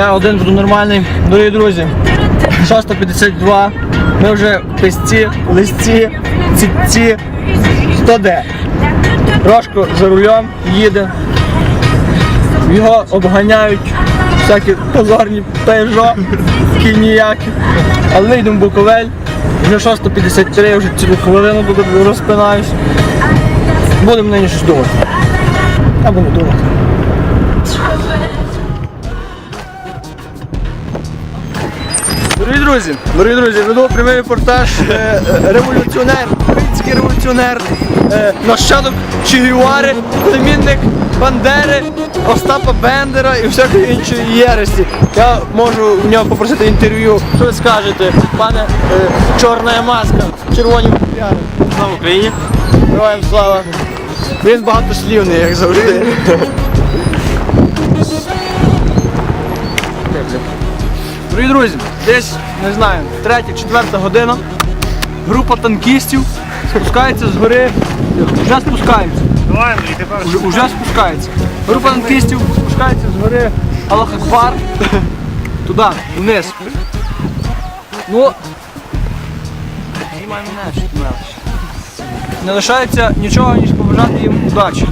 Я один буду нормальний. Дорогі друзі, 652. Ми вже в листі, цітці, 100 де. Рожко за рулем їде. Його обганяють всякі позорні пежо, ніякі. Але йдемо в Буковель. Вже 6.53, вже цілу хвилину тут розпинаюсь. Будемо нині щось думати. Я буду думати. Дорогі друзі, дорогі друзі, веду прямий репортаж е, революціонер, український революціонер, е, нащадок Че Гевари, племінник Бандери, Остапа Бендера і всякої іншої єресті. Я можу в нього попросити інтерв'ю. Що ви скажете, пане е, чорна маска, червоні окуляри? Слава Україні! Героям слава! Він багатослівний, як завжди. Дорогі друзі, десь, не знаю, третя, четверта година. Група танкістів спускається з гори. Вже спускаємося. Давай, ти перший. Уже, уже спускається. Група танкістів спускається з гори Аллах Акбар. Туди, вниз. Ну. Не лишається нічого, ніж побажати їм удачі.